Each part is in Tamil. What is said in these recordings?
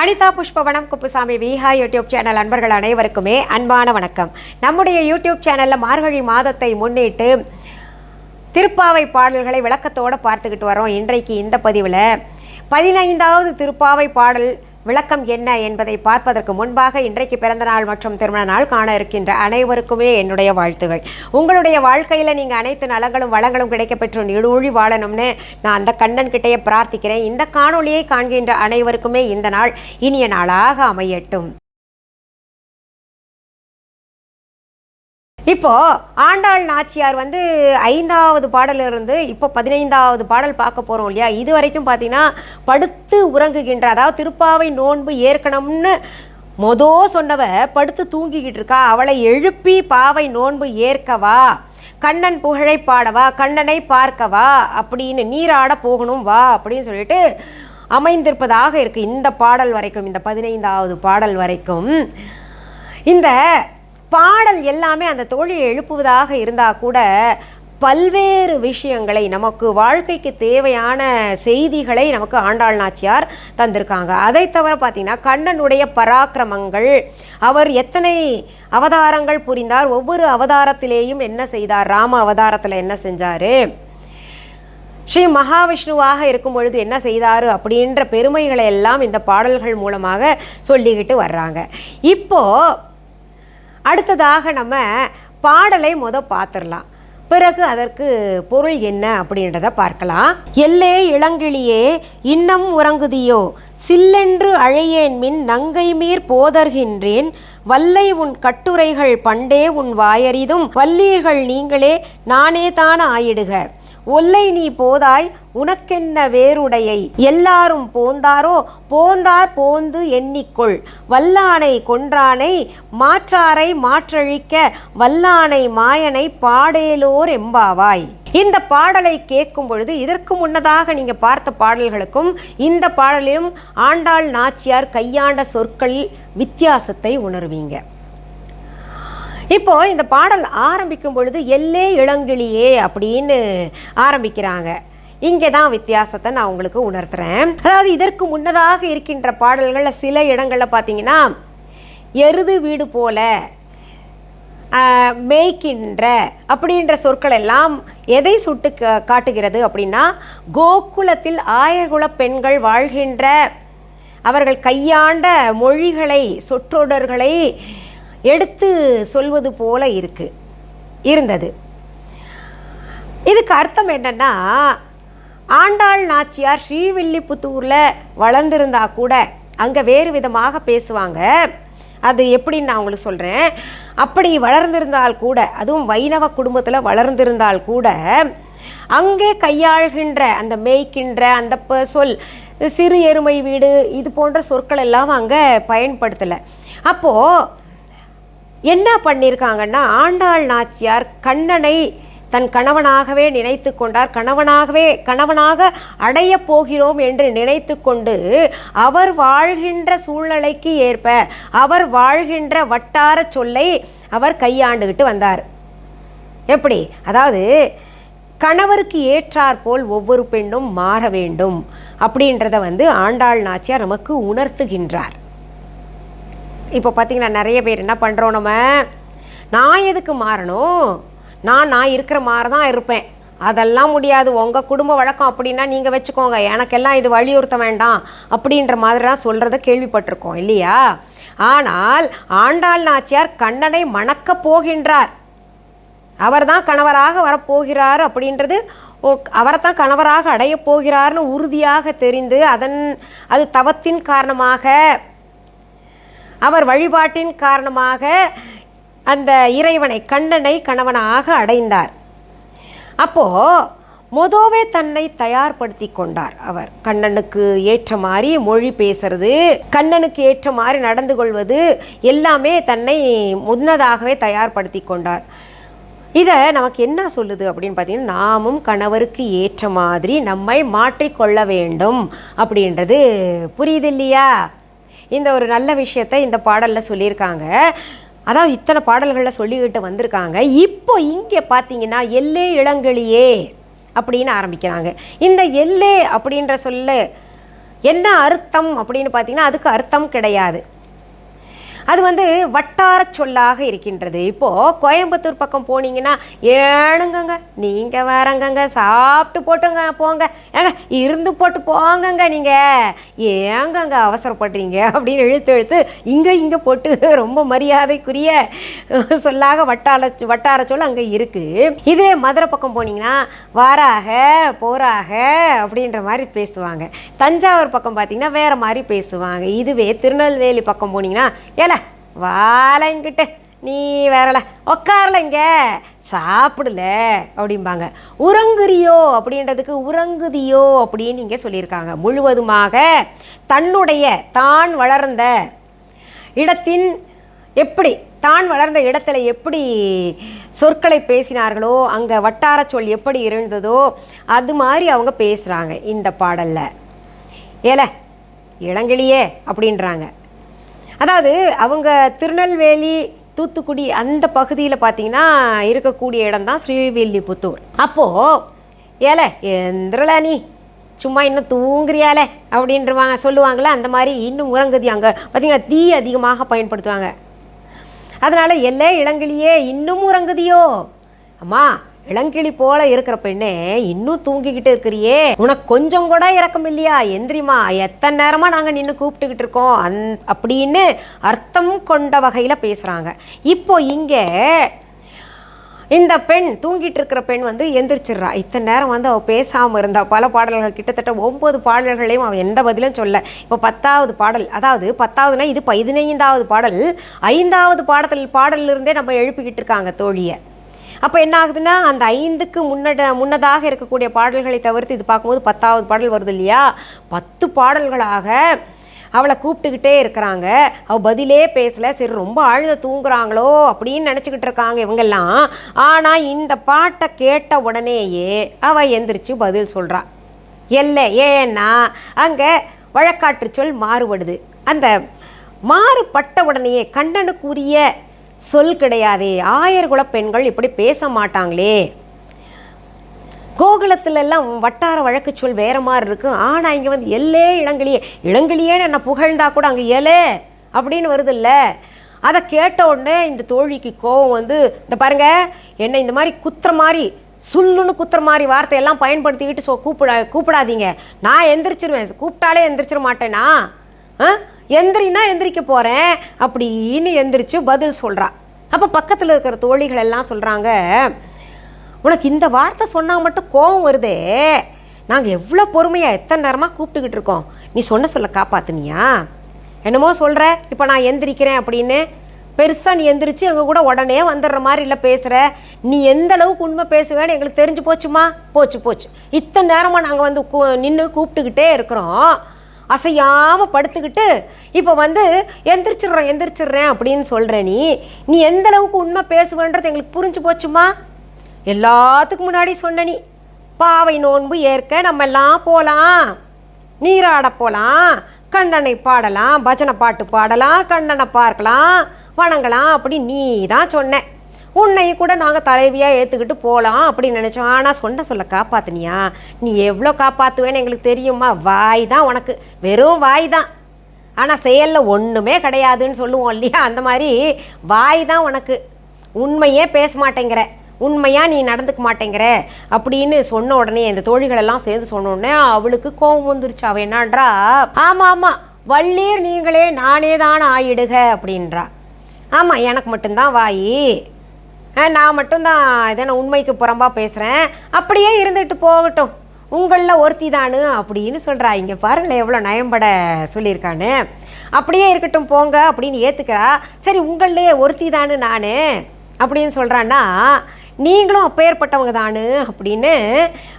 அனிதா புஷ்பவனம் குப்புசாமி விஹா யூடியூப் சேனல் அன்பர்கள் அனைவருக்குமே அன்பான வணக்கம். நம்முடைய யூடியூப் சேனலில் மார்கழி மாதத்தை முன்னிட்டு திருப்பாவை பாடல்களை விளக்கத்தோடு பார்த்துக்கிட்டு வரோம். இன்றைக்கு இந்த பதிவில் பதினைந்தாவது திருப்பாவை பாடல் விளக்கம் என்ன என்பதை பார்ப்பதற்கு முன்பாக இன்றைக்கு பிறந்த நாள் மற்றும் திருமண நாள் காண இருக்கின்ற அனைவருக்குமே என்னுடைய வாழ்த்துகள். உங்களுடைய வாழ்க்கையில் நீங்கள் அனைத்து நலங்களும் வளங்களும் கிடைக்கப்பெற்று நீடூழி வாழணும்னு நான் அந்த கண்ணன் கிட்டேயே பிரார்த்திக்கிறேன். இந்த காணொளியை காண்கின்ற அனைவருக்குமே இந்த நாள் இனிய நாளாக அமையட்டும். இப்போ ஆண்டாள் நாச்சியார் வந்து ஐந்தாவது பாடலிருந்து இப்போ பதினைந்தாவது பாடல் பார்க்க போகிறோம் இல்லையா? இது வரைக்கும் பார்த்தீங்கன்னா படுத்து உறங்குகின்ற அதாவது திருப்பாவை நோன்பு ஏற்கனம்னு மொதோ சொன்னவ படுத்து தூங்கிக்கிட்டு இருக்கா. அவளை எழுப்பி பாவை நோன்பு ஏற்கவா? கண்ணன் புகழை பாடவா? கண்ணனை பார்க்கவா? அப்படின்னு நீராட போகணும் வா அப்படின்னு சொல்லிட்டு அமைந்திருப்பதாக இருக்குது இந்த பாடல் வரைக்கும் இந்த பதினைந்தாவது பாடல் வரைக்கும். இந்த பாடல் எல்லாமே அந்த தோழியை எழுப்புவதாக இருந்தால் கூட பல்வேறு விஷயங்களை நமக்கு வாழ்க்கைக்கு தேவையான செய்திகளை நமக்கு ஆண்டாள் நாச்சியார் தந்திருக்காங்க. அதை தவிர பார்த்தீங்கன்னா கண்ணனுடைய பராக்கிரமங்கள் அவர் எத்தனை அவதாரங்கள் புரிந்தார் ஒவ்வொரு அவதாரத்திலேயும் என்ன செய்தார் ராம அவதாரத்தில் என்ன செஞ்சார் ஸ்ரீ மகாவிஷ்ணுவாக இருக்கும் பொழுது என்ன செய்தார் அப்படின்ற பெருமைகளை எல்லாம் இந்த பாடல்கள் மூலமாக சொல்லிக்கிட்டு வர்றாங்க. இப்போது அடுத்ததாக நம்ம பாடலை முத பார்த்துடலாம். பிறகு அதற்கு பொருள் என்ன அப்படின்றத பார்க்கலாம். எல்லே இளங்கிளியே இன்னம் உறங்குதியோ சில்லென்று அழையேன் மின் நங்கை மீர் போதர்கின்றேன். வல்லை உன் கட்டுரைகள் பண்டே உன் வாயறிதும். வல்லீர்கள் நீங்களே நானே தான் ஆயிடுக. ஒல்லை நீ போதாய் உனக்கென்ன வேறுடையை? எல்லாரும் போந்தாரோ? போந்தார் போந்து எண்ணிக்கொள். வல்லானை கொன்றானை மாற்றாரை மாற்றழிக்க வல்லானை மாயனை பாடேலோர் எம்பாவாய். இந்த பாடலை கேட்கும் பொழுது இதற்கு முன்னதாக நீங்கள் பார்த்த பாடல்களுக்கும் இந்த பாடலிலும் ஆண்டாள் நாச்சியார் கையாண்ட சொற்களில் வித்தியாசத்தை உணர்வீங்க. இப்போ இந்த பாடல் ஆரம்பிக்கும் பொழுது எல்லே இளங்கிளியே அப்படின்னு ஆரம்பிக்கிறாங்க. இங்கே தான் வித்தியாசத்தை நான் உங்களுக்கு உணர்த்துறேன். அதாவது இதற்கு முன்னதாக இருக்கின்ற பாடல்களில் சில இடங்களில் பார்த்தீங்கன்னா எருது வீடு போல மேய்க்கின்ற அப்படின்ற சொற்கள் எல்லாம் எதை சுட்டு கா- காட்டுகிறது அப்படின்னா கோகுலத்தில் ஆயர்குல பெண்கள் வாழ்கின்ற அவர்கள் கையாண்ட மொழிகளை சொற்றொடர்களை எடுத்து சொல்வது போல இருக்கு இருந்தது. இதுக்கு அர்த்தம் என்னன்னா ஆண்டாள் நாச்சியார் ஸ்ரீவில்லிபுத்தூரில் வளர்ந்திருந்தா கூட அங்கே வேறு விதமாக பேசுவாங்க. அது எப்படின்னு நான் உங்களுக்கு சொல்கிறேன் அப்படி வளர்ந்திருந்தால் கூட அதுவும் வைணவ குடும்பத்தில் வளர்ந்திருந்தால் கூட அங்கே கையாள்கின்ற அந்த மேய்க்கின்ற அந்த சொல் சிறு எருமை வீடு இது போன்ற சொற்கள் எல்லாம் அங்கே பயன்படுத்தலை. அப்போது என்ன பண்ணியிருக்காங்கன்னா ஆண்டாள் நாச்சியார் கண்ணனை தன் கணவனாகவே நினைத்து கொண்டார். கணவனாகவே கணவனாக அடையப் போகிறோம் என்று நினைத்து கொண்டு அவர் வாழ்கின்ற சூழ்நிலைக்கு ஏற்ப அவர் வாழ்கின்ற வட்டார சொல்லை அவர் கையாண்டுகிட்டு வந்தார். எப்படி? அதாவது கணவருக்கு ஏற்றாற்போல் ஒவ்வொரு பெண்ணும் மாற வேண்டும் அப்படின்றத வந்து ஆண்டாள் நாச்சியார் நமக்கு உணர்த்துகின்றார். இப்போ பார்த்தீங்கன்னா நிறைய பேர் என்ன பண்ணுறோம் நம்ம? நான் எதுக்கு மாறணும்? நான் நான் இருக்கிற மாதிரி தான் இருப்பேன். அதெல்லாம் முடியாது. உங்கள் குடும்ப வழக்கம் அப்படின்னா நீங்கள் வச்சுக்கோங்க. எனக்கெல்லாம் இது வலியுறுத்த வேண்டாம் அப்படின்ற மாதிரிலாம் சொல்கிறத கேள்விப்பட்டிருக்கோம் இல்லையா? ஆனால் ஆண்டாள் நாச்சியார் கண்ணனை மணக்கப் போகின்றார். அவர்தான் கணவராக வரப்போகிறார் அப்படின்றது அவரை தான் கணவராக அடையப் போகிறார்னு உறுதியாக தெரிந்து அதன் அது தவத்தின் காரணமாக அவர் வழிபாட்டின் காரணமாக அந்த இறைவனை கண்ணனை கணவனாக அடைந்தார். அப்போ மொதோவே தன்னை தயார்படுத்தி கொண்டார் அவர். கண்ணனுக்கு ஏற்ற மாதிரி மொழி பேசுறது கண்ணனுக்கு ஏற்ற மாதிரி நடந்து கொள்வது எல்லாமே தன்னை முன்னதாகவே தயார்படுத்தி கொண்டார். இதை நமக்கு என்ன சொல்லுது அப்படின்னு பார்த்தீங்கன்னா நாமும் கணவருக்கு ஏற்ற மாதிரி நம்மை மாற்றிக்கொள்ள வேண்டும் அப்படின்றது புரியுது இல்லையா? இந்த ஒரு நல்ல விஷயத்தை இந்த பாடலில் சொல்லியிருக்காங்க. அதாவது இத்தனை பாடல்களில் சொல்லிக்கிட்டு வந்திருக்காங்க. இப்போ இங்கே பார்த்தீங்கன்னா எல்லே இளங்களியே அப்படின்னு ஆரம்பிக்கிறாங்க. இந்த எல்லே அப்படின்ற சொல்ல என்ன அர்த்தம் அப்படின்னு பார்த்தீங்கன்னா அதுக்கு அர்த்தம் கிடையாது. அது வந்து வட்டார சொல்லாக இருக்கின்றது. இப்போது கோயம்புத்தூர் பக்கம் போனீங்கன்னா ஏனுங்கங்க நீங்கள் வரங்கங்க சாப்பிட்டு போட்டுங்க போங்க. ஏங்க இருந்து போட்டு போங்கங்க நீங்கள் ஏங்கங்க அவசரப்படுறீங்க? அப்படின்னு இழுத்து இழுத்து இங்கே இங்கே போட்டு ரொம்ப மரியாதைக்குரிய சொல்லாக வட்டார வட்டார சொல் அங்கே இருக்குது இதுவே மதுரை பக்கம் போனீங்கன்னா வாராக போராக அப்படின்ற மாதிரி பேசுவாங்க. தஞ்சாவூர் பக்கம் பார்த்தீங்கன்னா வேறு மாதிரி பேசுவாங்க. இதுவே திருநெல்வேலி பக்கம் போனீங்கன்னா ஏல வாழைங்கிட்ட நீ வேறல உக்காரல இங்க சாப்பிடல அப்படிம்பாங்க. உறங்குறியோ? அப்படின்றதுக்கு உறங்குதியோ? அப்படின்னு இங்கே சொல்லியிருக்காங்க. முழுவதுமாக தன்னுடைய தான் வளர்ந்த இடத்தின் எப்படி தான் வளர்ந்த இடத்துல எப்படி சொற்களை பேசினார்களோ அங்கே வட்டார சொல் எப்படி இருந்ததோ அது மாதிரி அவங்க பேசுகிறாங்க இந்த பாடலில். ஏல இளங்கிளியே அப்படின்றாங்க. அதாவது அவங்க திருநெல்வேலி தூத்துக்குடி அந்த பகுதியில் பார்த்தீங்கன்னா இருக்கக்கூடிய இடம் தான் ஸ்ரீவில்லிபுத்தூர். அப்போது ஏல எந்திரல நீ சும்மா இன்னும் தூங்குறியாலே அப்படின்றவாங்க சொல்லுவாங்களே அந்த மாதிரி இன்னும் உறங்குதி அங்கே. பார்த்தீங்கன்னா தீ அதிகமாக பயன்படுத்துவாங்க. அதனால் எல்லே இடங்களையே இன்னும் உறங்குதியோ? அம்மா இளங்கிளி போல இருக்கிற பெண்ணே இன்னும் தூங்கிக்கிட்டு இருக்கிறியே. உனக்கு கொஞ்சம் கூட இறக்கம் இல்லையா எந்திரிமா எத்தனை நேரமாக நாங்கள் நின்று கூப்பிட்டுக்கிட்டு இருக்கோம். அந் அப்படின்னு அர்த்தம் கொண்ட வகையில் பேசுகிறாங்க இப்போ இங்கே இந்த பெண் தூங்கிட்டு இருக்கிற பெண் வந்து எந்திரிச்சிடுறா. இத்தனை நேரம் வந்து அவள் பேசாமல் இருந்தா பல பாடல்கள் கிட்டத்தட்ட ஒம்பது பாடல்களையும் அவள் எந்த பதிலும் சொல்ல. இப்போ பத்தாவது பாடல் அதாவது பத்தாவதுனா இது பதினைந்தாவது பாடல். ஐந்தாவது பாடத்தில் பாடலிருந்தே நம்ம எழுப்பிக்கிட்டு இருக்காங்க தோழியை. அப்போ என்ன ஆகுதுன்னா அந்த ஐந்துக்கு முன்னட முன்னதாக இருக்கக்கூடிய பாடல்களை தவிர்த்து இது பார்க்கும்போது பத்தாவது பாடல் வருது இல்லையா? பத்து பாடல்களாக அவளை கூப்பிட்டுக்கிட்டே இருக்கிறாங்க. அவள் பதிலே பேசலை. சரி ரொம்ப ஆழ்ந்த தூங்குறாங்களோ அப்படின்னு நினச்சிக்கிட்டு இருக்காங்க இவங்கெல்லாம். ஆனால் இந்த பாட்டை கேட்ட உடனேயே அவள் எந்திரிச்சு பதில் சொல்கிறா இல்லை ஏன்னா அங்கே வழக்காற்று சொல் மாறுபடுது. அந்த மாறுபட்ட உடனேயே கண்ணனுக்குரிய சொல் கிடையாதே. ஆயர்குல பெண்கள் இப்படி பேச மாட்டாங்களே. கோகுலத்துலெல்லாம் வட்டார வழக்கு சொல் வேற மாதிரி இருக்கும் ஆனால் இங்கே வந்து எல்லே இளங்கிலியே இளங்கிலியேன்னு என்ன புகழ்ந்தா கூட அங்கே எலே அப்படின்னு வருதில்ல. அதை கேட்ட உடனே இந்த தோழிக்கு கோவம் வந்து இந்த பாருங்க என்னை இந்த மாதிரி குத்துற மாதிரி சுல்லுன்னு குத்துற மாதிரி வார்த்தையெல்லாம் பயன்படுத்திக்கிட்டு சொ கூப்பிட கூப்பிடாதீங்க. நான் எந்திரிச்சிருவேன். கூப்பிட்டாலே எந்திரிச்சிட மாட்டேனா? ஆ? எந்திரினா எந்திரிக்க போகிறேன் அப்படின்னு எந்திரிச்சு பதில் சொல்கிறா அப்போ பக்கத்தில் இருக்கிற தோழிகள் எல்லாம் சொல்கிறாங்க உனக்கு இந்த வார்த்தை சொன்னால் மட்டும் கோபம் வருதே. நாங்கள் எவ்வளோ பொறுமையாக எத்தனை நேரமாக கூப்பிட்டுக்கிட்டு இருக்கோம். நீ சொன்ன சொல்ல காப்பாத்துனியா? என்னமோ சொல்கிற இப்போ நான் எந்திரிக்கிறேன் அப்படின்னு. பெருசாக நீ எந்திரிச்சு எங்கள் கூட உடனே வந்துடுற மாதிரி இல்லை பேசுகிற நீ எந்த அளவுக்கு உண்மை பேசுவேன்னு எங்களுக்கு தெரிஞ்சு போச்சுமா? போச்சு போச்சு. இத்தனை நேரமாக நாங்கள் வந்து நின்று கூப்பிட்டுக்கிட்டே இருக்கிறோம். அசையாமல் படுத்துக்கிட்டு இப்போ வந்து எந்திரிச்சிடுறேன் எந்திரிச்சிடுறேன் அப்படின்னு சொல்கிற நீ நீ எந்த அளவுக்கு உண்மை பேசுவேன்றது எங்களுக்கு புரிஞ்சு போச்சுமா? எல்லாத்துக்கும் முன்னாடி சொன்ன நீ பாவை நோன்பு ஏற்க நம்ம எல்லாம் போகலாம் நீராட போகலாம் கண்ணனை பாடலாம் பஜனை பாட்டு பாடலாம் கண்ணனை பார்க்கலாம் வணங்கலாம் அப்படி நீ தான் சொன்னேன் உன்னையும் கூட நாங்கள் தலைவியாக ஏற்றுக்கிட்டு போகலாம் அப்படின்னு நினச்சோம். ஆனால் சொன்ன சொல்ல காப்பாத்தினியா? நீ எவ்வளோ காப்பாற்றுவேன்னு எங்களுக்கு தெரியுமா? வாய் தான் உனக்கு. வெறும் வாய் தான் ஆனால் செயலில் ஒன்றுமே கிடையாதுன்னு சொல்லுவோம் இல்லையா? அந்த மாதிரி வாய் தான் உனக்கு. உண்மையே பேச மாட்டேங்கிற. உண்மையாக நீ நடந்துக்க மாட்டேங்கிற அப்படின்னு சொன்ன உடனே இந்த தோழிகளெல்லாம் சேர்ந்து சொன்ன உடனே அவளுக்கு கோபம் வந்துருச்சு. அவள் என்னன்றா? ஆமாம் ஆமாம் வள்ளீர் நீங்களே நானே தான் ஆயிடுக அப்படின்றா. ஆமாம் எனக்கு மட்டும்தான் வாயி. நான் மட்டும்தான் நான் உண்மைக்கு புறம்பாக பேசுகிறேன் அப்படியே இருந்துட்டு போகட்டும். உங்களில் ஒருத்தி தானு அப்படின்னு சொல்கிறா இங்கே பாருங்களேன் எவ்வளோ நயம்பட சொல்லியிருக்கான்னு. அப்படியே இருக்கட்டும் போங்க அப்படின்னு ஏற்றுக்கிறா சரி உங்களிலே ஒருத்தி தானு நான் அப்படின்னு சொல்கிறான்னா நீங்களும் அப்பேற்பட்டவங்க தானு அப்படின்னு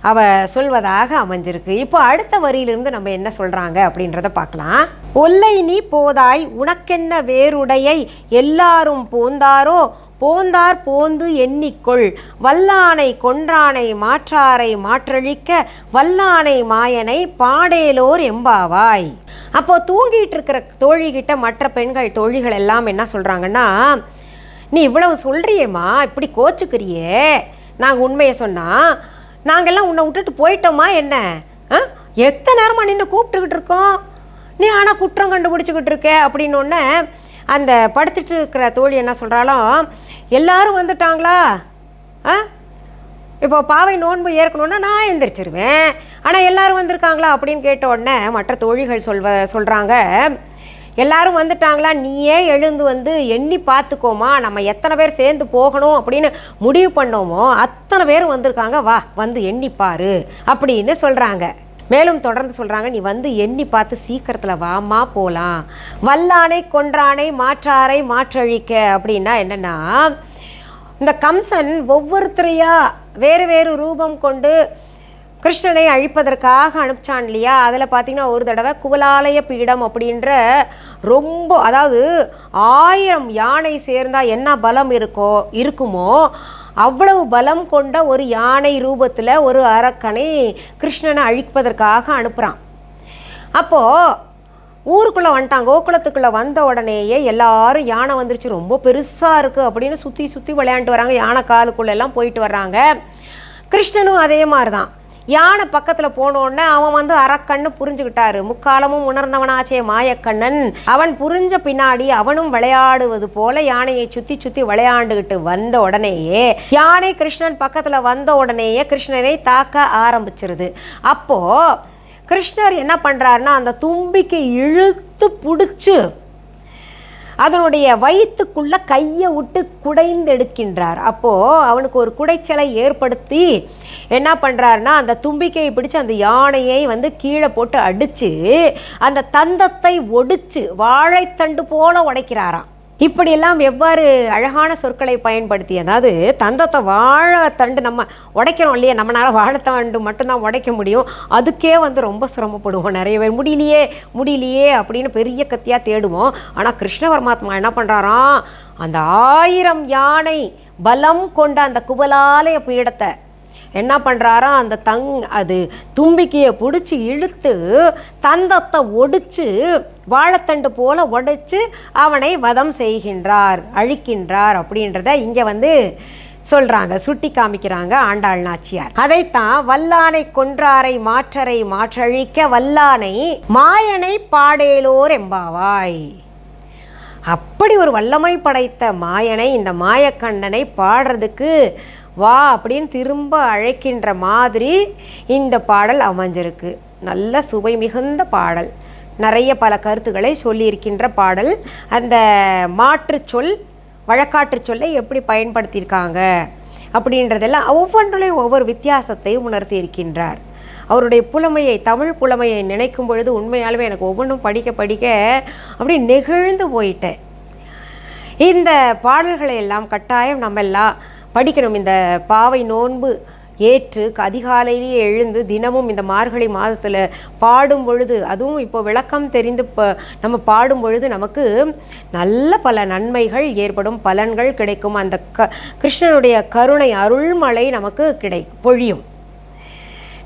அவ சொல்வதாக அமைஞ்சிருக்கு. இப்போ அடுத்த வரியிலிருந்து நம்ம என்ன சொல்கிறாங்க அப்படின்றத பார்க்கலாம். ஒல்லை நீ போதாய் உனக்கென்ன வேறுடையை எல்லாரும் போந்தாரோ போந்தார் போந்து எண்ணிக்கொள். வல்லானை கொன்றானை மாற்றாரை மாற்றழிக்க வல்லானை மாயனை பாடேலோர் எம்பாவாய். அப்போ தூங்கிட்டு இருக்கிற தோழிகிட்ட மற்ற பெண்கள் தோழிகள் எல்லாம் என்ன சொல்றாங்கன்னா நீ இவ்வளவு சொல்கிறியேம்மா இப்படி கோச்சுக்கிறியே? நாங்கள் உண்மையை சொன்னால் நாங்கள்லாம் உன்னை விட்டுட்டு போயிட்டோமா என்ன? ஆ? எத்தனை நேரமாக நின்று கூப்பிட்டுக்கிட்டு இருக்கோம்? நீ ஆனால் குற்றம் கண்டுபிடிச்சிக்கிட்டு இருக்க? அப்படின்னொன்னே அந்த படுத்துட்டு இருக்கிற தோழி என்ன சொல்கிறாலும் எல்லாரும் வந்துட்டாங்களா? ஆ? இப்போ பாவை நோன்பு ஏற்கணும்னா நான் எந்திரிச்சிருவேன். ஆனால் எல்லாரும் வந்திருக்காங்களா? அப்படின்னு கேட்ட உடனே மற்ற தோழிகள் சொல்வ சொல்கிறாங்க எல்லாரும் வந்துட்டாங்களா? நீயே எழுந்து வந்து எண்ணி பார்த்துக்கோமா. நம்ம எத்தனை பேர் சேர்ந்து போகணும் அப்படின்னு முடிவு பண்ணோமோ அத்தனை பேர் வந்திருக்காங்க. வா வந்து எண்ணி பாரு அப்படின்னு சொல்கிறாங்க மேலும் தொடர்ந்து சொல்கிறாங்க நீ வந்து எண்ணி பார்த்து சீக்கிரத்தில் வாமா போகலாம் வல்லானை கொன்றானை மாற்றாரை மாற்றழிக்க அப்படின்னா என்னென்னா இந்த கம்சன் ஒவ்வொருத்தரையா வேறு வேறு ரூபம் கொண்டு கிருஷ்ணனை அழிப்பதற்காக அனுப்பிச்சான் இல்லையா? அதில் பார்த்தீங்கன்னா ஒரு தடவை குவலாலய பீடம் அப்படின்ற ரொம்ப அதாவது ஆயிரம் யானை சேர்ந்தால் என்ன பலம் இருக்கோ இருக்குமோ அவ்வளவு பலம் கொண்ட ஒரு யானை ரூபத்தில் ஒரு அரக்கனை கிருஷ்ணனை அழிப்பதற்காக அனுப்புகிறான் அப்போது ஊருக்குள்ளே வந்துட்டாங்க. கோகுலத்துக்குள்ளே வந்த உடனேயே எல்லாரும் யானை வந்துருச்சு. ரொம்ப பெருசாக இருக்குது அப்படின்னு சுற்றி சுற்றி விளையாண்டு வராங்க. யானை காலுக்குள்ளெல்லாம் போயிட்டு வர்றாங்க. கிருஷ்ணனும் அதே மாதிரி தான் யானை பக்கத்தில் போனோடனே அவன் வந்து அரக்கண்ணு புரிஞ்சுக்கிட்டாரு. முக்காலமும் உணர்ந்தவனாச்சே மாயக்கண்ணன். அவன் புரிஞ்ச பின்னாடி அவனும் விளையாடுவது போல யானையை சுற்றி சுற்றி விளையாண்டுக்கிட்டு வந்த உடனேயே யானை கிருஷ்ணன் பக்கத்தில் வந்த உடனேயே கிருஷ்ணனை தாக்க ஆரம்பிச்சிருது. அப்போ கிருஷ்ணர் என்ன பண்ணுறாருன்னா அந்த தும்பிக்கை இழுத்து பிடிச்சு அதனுடைய வயிற்றுக்குள்ள கையை விட்டு குடைந்தெடுக்கின்றார் அப்போது அவனுக்கு ஒரு குடைச்சலை ஏற்படுத்தி என்ன பண்ணுறாருன்னா அந்த தும்பிக்கையை பிடிச்சி அந்த யானையை வந்து கீழே போட்டு அடித்து அந்த தந்தத்தை ஒடிச்சு வாழைத்தண்டு போல உடைக்கிறாராம். இப்படியெல்லாம் எவ்வாறு அழகான சொற்களை பயன்படுத்தி அதாவது தந்தத்தை வாழைத்தண்டு நம்ம உடைக்கிறோம் இல்லையா? நம்மளால் வாழைத்தண்டு மட்டும்தான் உடைக்க முடியும். அதுக்கே வந்து ரொம்ப சிரமப்படுவோம் நிறைய பேர். முடியலையே முடியலையே அப்படின்னு பெரிய கத்தியாக தேடுவோம். ஆனால் கிருஷ்ண பரமாத்மா என்ன பண்ணுறாராம் அந்த ஆயிரம் யானை பலம் கொண்ட அந்த குவலாலய பீடத்தை என்ன பண்ணுறாராம் அந்த தங் அது தும்பிக்கையை பிடிச்சி இழுத்து தந்தத்தை ஒடிச்சு வாழைத்தண்டு போல உடைச்சு அவனை வதம் செய்கின்றார் அழிக்கின்றார் அப்படின்றத இங்கே வந்து சொல்றாங்க சுட்டி காமிக்கிறாங்க ஆண்டாள் நாச்சியார். அதைத்தான் வல்லானை கொன்றாரை மாற்றரை மாற்றழிக்க வல்லானை மாயனை பாடேலோர் எம்பாவாய் அப்படி ஒரு வல்லமை படைத்த மாயனை இந்த மாயக்கண்ணனை பாடுறதுக்கு வா அப்படின்னு திரும்ப அழைக்கின்ற மாதிரி இந்த பாடல் அமைஞ்சிருக்கு. நல்ல சுவை மிகுந்த பாடல். நிறைய பல கருத்துக்களை சொல்லியிருக்கின்ற பாடல். அந்த மாற்று சொல் வழக்காற்று சொல்லை எப்படி பயன்படுத்தியிருக்காங்க அப்படின்றதெல்லாம் ஒவ்வொன்றிலையும் ஒவ்வொரு வித்தியாசத்தை உணர்த்தி இருக்கின்றார் அவருடைய புலமையை தமிழ் புலமையை நினைக்கும் பொழுது உண்மையாலுமே எனக்கு ஒவ்வொன்றும் படிக்க படிக்க அப்படியே நெகிழ்ந்து போயிட்டேன். இந்த பாடல்களை எல்லாம் கட்டாயம் நம்ம எல்லாம் படிக்கணும். இந்த பாவை நோன்பு ஏற்று அதிகாலையிலேயே எழுந்து தினமும் இந்த மார்கழி மாதத்தில் பாடும் பொழுது அதுவும் இப்போ விளக்கம் தெரிந்து ப நம்ம பாடும் பொழுது நமக்கு நல்ல பல நன்மைகள் ஏற்படும் பலன்கள் கிடைக்கும். அந்த க கிருஷ்ணனுடைய கருணை அருள்மழை நமக்கு கிடை பொழியும்.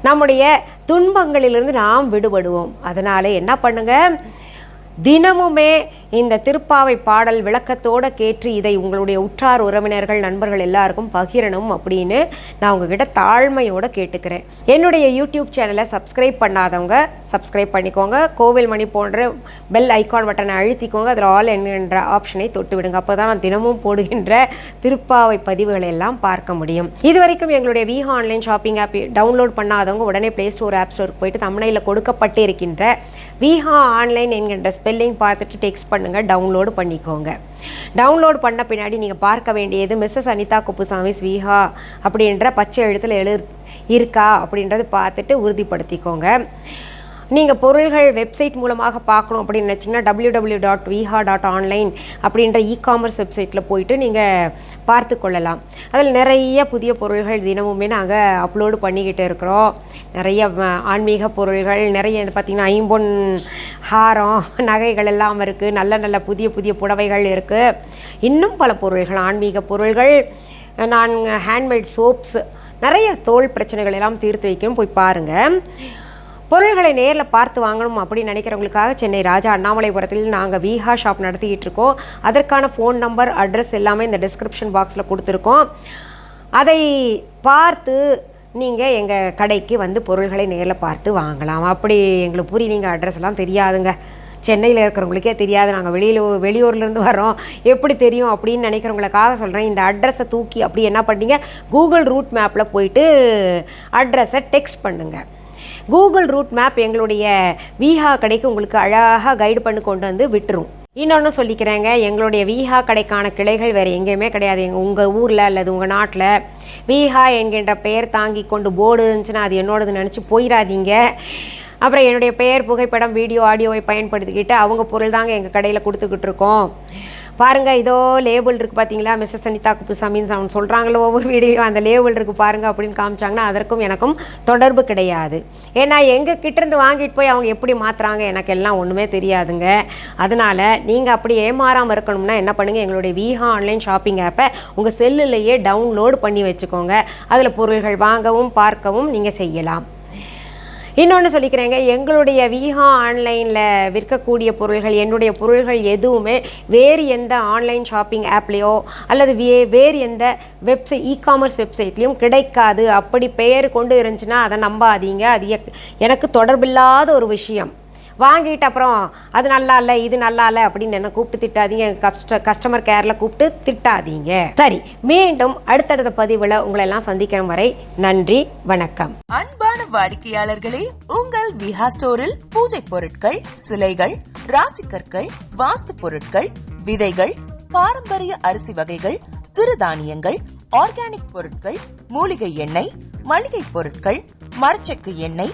நம்முடைய துன்பங்களிலிருந்து நாம் விடுபடுவோம். அதனால் என்ன பண்ணுங்கள் தினமுமே இந்த திருப்பாவை பாடல் விளக்கத்தோட கேட்டு இதை உங்களுடைய உற்றார் உறவினர்கள் நண்பர்கள் எல்லாருக்கும் பகிரணும் அப்படின்னு நான் உங்ககிட்ட தாழ்மையோட கேட்டுக்கிறேன். என்னுடைய யூடியூப் சேனலை சப்ஸ்கிரைப் பண்ணாதவங்க சப்ஸ்கிரைப் பண்ணிக்கோங்க. கோவில் மணி போன்ற பெல் ஐக்கான் பட்டனை அழுத்திக்கோங்க. அதில் ஆல் என்கின்ற ஆப்ஷனை தொட்டு விடுங்க அப்போ தான் நான் தினமும் போடுகின்ற திருப்பாவை பதிவுகளை எல்லாம் பார்க்க முடியும். இது வரைக்கும் எங்களுடைய Viha online shopping app download பண்ணாதவங்க உடனே ப்ளே ஸ்டோர் ஆப் ஸ்டோருக்கு போயிட்டு தமிழில் கொடுக்கப்பட்டு இருக்கின்ற விஹா ஆன்லைன் என்கின்ற ஸ்பெல்லிங் பார்த்துட்டு டெக்ஸ்ட் பண்ணுங்கள் டவுன்லோடு பண்ணிக்கோங்க. டவுன்லோட் பண்ண பின்னாடி நீங்கள் பார்க்க வேண்டியது மிஸ்ஸஸ் அனிதா குப்புசாமி ஸ்வீஹா அப்படின்ற பச்சை எழுத்தில் எழு இருக்கா அப்படின்றது பார்த்துட்டு உறுதிப்படுத்திக்கோங்க. நீங்கள் பொருள்கள் வெப்சைட் மூலமாக பார்க்கணும் அப்படின்னு நினச்சிங்கன்னா W W dot Viha dot online அப்படின்ற இ காமர்ஸ் வெப்சைட்டில் போயிட்டு நீங்கள் பார்த்து கொள்ளலாம். அதில் நிறைய புதிய பொருள்கள் தினமுமே நாங்கள் அப்லோடு பண்ணிக்கிட்டு இருக்கிறோம். நிறைய ஆன்மீக பொருள்கள் நிறைய பார்த்தீங்கன்னா பார்த்திங்கன்னா ஐம்பொன் ஹாரம் நகைகள் எல்லாம் இருக்குது நல்ல நல்ல புதிய புதிய புடவைகள் இருக்குது இன்னும் பல பொருள்கள் ஆன்மீக பொருள்கள் நான் ஹேண்ட்மேட் சோப்ஸ் நிறைய தோல் பிரச்சனைகள் எல்லாம் தீர்த்து வைக்கணும் போய் பாருங்கள் பொருள்களை நேரில் பார்த்து வாங்கணும் அப்படின்னு நினைக்கிறவங்களுக்காக சென்னை ராஜா அண்ணாமலைபுரத்தில் நாங்கள் விஹா ஷாப் நடத்திக்கிட்டு இருக்கோம். அதற்கான ஃபோன் நம்பர் அட்ரஸ் எல்லாமே இந்த டிஸ்கிரிப்ஷன் பாக்ஸில் கொடுத்துருக்கோம். அதை பார்த்து நீங்கள் எங்கள் கடைக்கு வந்து பொருள்களை நேரில் பார்த்து வாங்கலாம். அப்படி எங்களுக்கு புரியலீங்க அட்ரஸ் எல்லாம் தெரியாதுங்க. சென்னையில் இருக்கிறவங்களுக்கே தெரியாது. நாங்கள் வெளியில் வெளியூர்லேருந்து வரோம் எப்படி தெரியும் அப்படின்னு நினைக்கிறவங்களுக்காக சொல்கிறேன் இந்த அட்ரஸை தூக்கி அப்படி என்ன பண்ணீங்க? கூகுள் ரூட் மேப்பில் போயிட்டு அட்ரஸை டெக்ஸ்ட் பண்ணுங்கள் கூகுள் ரூட் மேப் எங்களுடைய வீஹா கடைக்கு உங்களுக்கு அழகாக கைடு பண்ணி கொண்டு வந்து விட்டுரும். இன்னொன்று சொல்லிக்கிறேங்க எங்களுடைய வீஹா கடைக்கான கிளைகள் வேறு எங்கேயுமே கிடையாது. எங்கள் உங்கள் ஊரில் அல்லது உங்கள் நாட்டில் வீஹா என்கின்ற பெயர் தாங்கி கொண்டு போர்டு இருந்துச்சுன்னா அது என்னோடது நினச்சி போயிடாதீங்க அப்புறம் என்னுடைய பெயர் புகைப்படம் வீடியோ ஆடியோவை பயன்படுத்திக்கிட்டு அவங்க பொருள் தாங்க எங்கள் கடையில் கொடுத்துக்கிட்டு இருக்கோம். பாருங்கள் இதோ லேபிள் இருக்குது பார்த்தீங்களா மிஸ்ஸஸ் அனிதா குப்புசாமின்னு அவன் சொல்கிறாங்களோ ஒவ்வொரு வீடியோ அந்த லேபிள் இருக்குது பாருங்கள் அப்படின்னு காமிச்சாங்கன்னா அதற்கும் எனக்கும் தொடர்பு கிடையாது. ஏன்னா எங்கள் கிட்டேருந்து வாங்கிட்டு போய் அவங்க எப்படி மாற்றுறாங்க எனக்கு எல்லாம் ஒன்றுமே தெரியாதுங்க. அதனால் நீங்கள் அப்படி ஏமாறாமல் இருக்கணும்னா என்ன பண்ணுங்கள் எங்களுடைய வீஹா ஆன்லைன் ஷாப்பிங் ஆப்பை உங்கள் செல்லுலேயே டவுன்லோடு பண்ணி வச்சுக்கோங்க. அதில் பொருள்கள் வாங்கவும் பார்க்கவும் நீங்கள் செய்யலாம். இன்னொன்று சொல்லிக்கிறேங்க எங்களுடைய வீஹா ஆன்லைனில் விற்கக்கூடிய பொருள்கள் என்னுடைய பொருள்கள் எதுவுமே வேறு எந்த ஆன்லைன் ஷாப்பிங் ஆப்லேயோ அல்லது வே வேறு எந்த வெப்சைட் இ காமர்ஸ் வெப்சைட்லேயும் கிடைக்காது. அப்படி பெயர் கொண்டு இருந்துச்சுன்னா அதை நம்பாதீங்க. அது எக்- எனக்கு தொடர்பில்லாத ஒரு விஷயம். வாங்கிட்டு அப்புறம் அது நல்லா இல்லை இது நல்லா இல்லை அப்படின்னு என்ன கூப்பிட்டு திட்டாதீங்க. கஸ்ட கஸ்டமர் கேரில் கூப்பிட்டு திட்டாதீங்க. சரி மீண்டும் அடுத்தடுத்த பதிவில் உங்களை எல்லாம் சந்திக்கிற வரை நன்றி வணக்கம். அன்பான வாடிக்கையாளர்களே உங்கள் விஹா ஸ்டோரில் பூஜை பொருட்கள் சிலைகள் ராசிக்கற்கள் வாஸ்து பொருட்கள் விதைகள் பாரம்பரிய அரிசி வகைகள் சிறுதானியங்கள் ஆர்கானிக் பொருட்கள் மூலிகை எண்ணெய் மளிகை பொருட்கள் மரச்செக்கு எண்ணெய்